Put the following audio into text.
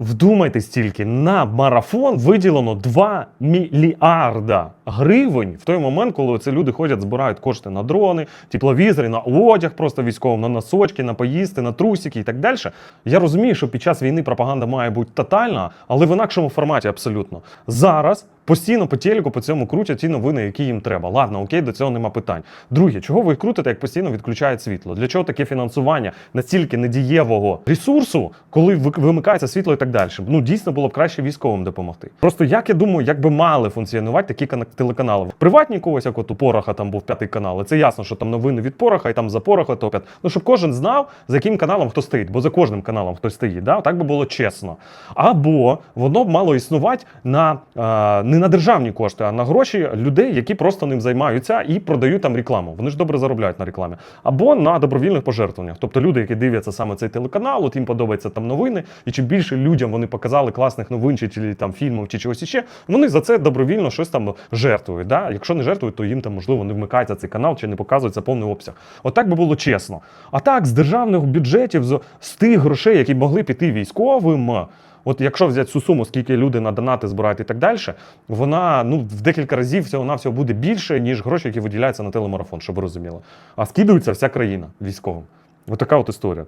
Вдумайтесь тільки, на марафон виділено 2 мільярда гривень в той момент, коли це люди ходять, збирають кошти на дрони, тепловізори, на одяг просто військовим, на носочки, на поїсти, на трусики і так далі. Я розумію, що під час війни пропаганда має бути тотальна, але в інакшому форматі абсолютно. Зараз постійно по телеку по цьому крутять ті новини, які їм треба. Ладно, окей, до цього нема питань. Друге, чого ви крутите, як постійно відключають світло? Для чого таке фінансування настільки недієвого ресурсу, коли ви- вимикається світло і так далі? Ну дійсно було б краще військовим допомогти. Просто як я думаю, як би мали функціонувати такі кана- телеканали. Приватні когось, як от у Пороха там був п'ятий канал. і Це ясно, що там новини від Пороха і там за Пороха топять. Ну щоб кожен знав, за яким каналом хто стоїть, бо за кожним каналом хтось стоїть. Да? Так би було чесно. Або воно б мало існувати на е, не на державні кошти, а на гроші людей, які просто ним займаються і продають там рекламу. Вони ж добре заробляють на рекламі. Або на добровільних пожертвуваннях. Тобто люди, які дивляться саме цей телеканал, от їм подобаються там новини, і чим більше людям вони показали класних новин, чи там фільмів, чи чогось іще, вони за це добровільно щось там жертвують. Да? Якщо не жертвують, то їм там можливо не вмикається цей канал чи не показується повний обсяг. Отак би було чесно. А так, з державних бюджетів, з, з тих грошей, які могли піти військовим. От якщо взяти цю суму, скільки люди на донати збирають і так далі, вона ну в декілька разів всього навсього буде більше, ніж гроші, які виділяються на телемарафон, щоб ви розуміли. А скидується вся країна військовим. Отака от історія.